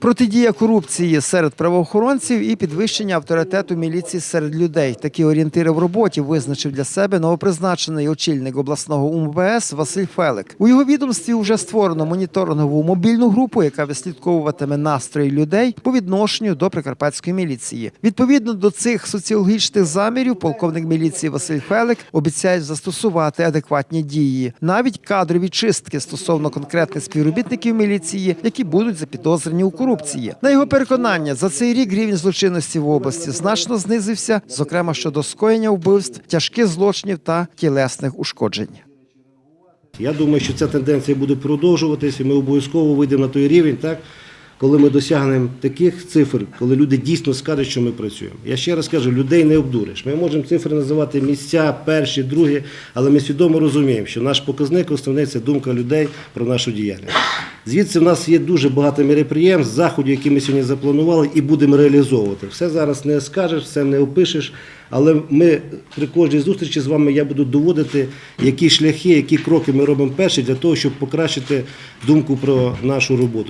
Протидія корупції серед правоохоронців і підвищення авторитету міліції серед людей. Такі орієнтири в роботі визначив для себе новопризначений очільник обласного УМВС Василь Фелик. У його відомстві вже створено моніторингову мобільну групу, яка вислідковуватиме настрої людей по відношенню до прикарпатської міліції. Відповідно до цих соціологічних замірів, полковник міліції Василь Фелик обіцяє застосувати адекватні дії, навіть кадрові чистки стосовно конкретних співробітників міліції, які будуть запідозрені у корупції. На його переконання, за цей рік рівень злочинності в області значно знизився, зокрема щодо скоєння вбивств, тяжких злочинів та тілесних ушкоджень. Я думаю, що ця тенденція буде продовжуватися. Ми обов'язково вийдемо на той рівень, так, коли ми досягнемо таких цифр, коли люди дійсно скажуть, що ми працюємо. Я ще раз кажу, людей не обдуриш. Ми можемо цифри називати місця, перші, другі, але ми свідомо розуміємо, що наш показник основний це думка людей про нашу діяльність. Звідси в нас є дуже багато мероприємств, заходів, які ми сьогодні запланували і будемо реалізовувати. Все зараз не скажеш, все не опишеш, але ми при кожній зустрічі з вами я буду доводити, які шляхи, які кроки ми робимо перші для того, щоб покращити думку про нашу роботу.